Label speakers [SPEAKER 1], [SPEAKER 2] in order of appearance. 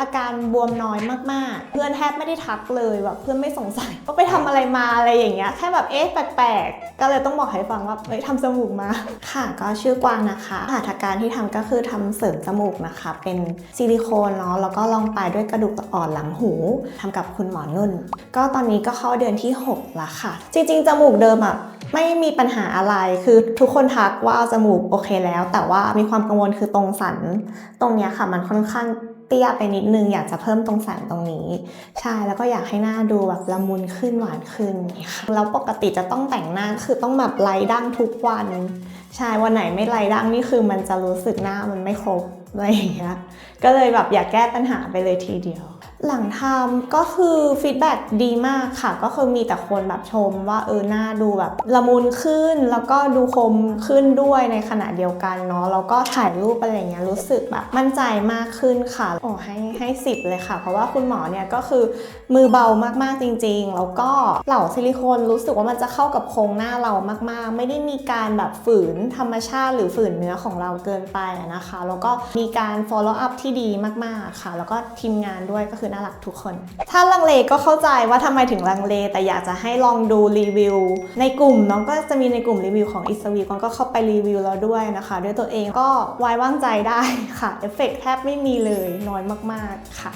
[SPEAKER 1] อาการบวมน้อยมากๆ เพื่อนแทบไม่ได้ทักเลยแบบเพื่อนไม่สงสัยว่าไปทำอะไรมาอะไรอย่างเงี้ยแค่แบบเอ๊ะแปลกๆ ก็เลยต้องบอกให้ฟังว่าเอ้ยทำจมูกมา ค่ะ ก็ชื่อกวางนะคะหัตถการที่ทำก็คือทำเสริมจมูกนะคะ เป็นซิลิโคนเนาะแล้วก็ลองปลายด้วยกระดูกอ่อนหลังหูทำกับคุณหมอนุ่น ก็ตอนนี้ก็เข้าเดือนที่6ละค่ะ จริงๆจมูกเดิมอะ ไม่มีปัญหาอะไรคือทุกคนทักว่าเอาจมูกโอเคแล้ว แต่ว่ามีความกังวลคือตรงสันตรงเนี้ยค่ะมันค่อนข้างเตี้ยไปนิดนึงอยากจะเพิ่มตรงสันตรงนี้ ใช่แล้วก็อยากให้หน้าดูแบบละมุนขึ้นหวานขึ้นแล้วปกติจะต้องแต่งหน้าคือต้องแบบไล่ดั้งทุกวันใช่วันไหนไม่ไล่ดั้งนี่คือมันจะรู้สึกหน้ามันไม่ครบอะไรอย่างเงี้ยก็เลยแบบอยากแก้ปัญหาไปเลยทีเดียว หลังทำก็คือฟีดแบ็ดีมากค่ะ ก็คือมีแต่คนแบบชมว่าเออหน้าดูแบบละมุนขึ้น แล้วก็ดูคมขึ้นด้วยในขณะเดียวกันเนาะแล้วก็ถ่ายรูปอะไรเงี้ยรู้สึกแบบมั่นใจมากขึ้นค่ะโอ้ให้ให้สิบเลยค่ะ เพราะว่าคุณหมอเนี่ยก็คือมือเบามากๆจริง ๆ แล้วก็เหล่าซิลิโคนรู้สึกว่ามันจะเข้ากับโครงหน้าเรามากๆ ไม่ได้มีการแบบฝืนธรรมชาติ หรือฝืนเนื้อของเราเกินไปนะคะ แล้วก็มีการ follow up ที่ดีมากๆค่ะ แล้วก็ทีมงานด้วยก็คือน่ารักทุกคน ถ้าลังเลก็เข้าใจว่าทำไมถึงลังเล แต่อยากจะให้ลองดูรีวิว ในกลุ่มน้องก็จะมีในกลุ่มรีวิวของอิสวีกอนก็เข้าไปรีวิวแล้วด้วยนะคะ ด้วยตัวเองก็ไว้วางใจได้ค่ะเอฟเฟกต์แทบไม่มีเลยน้อยมากๆค่ะ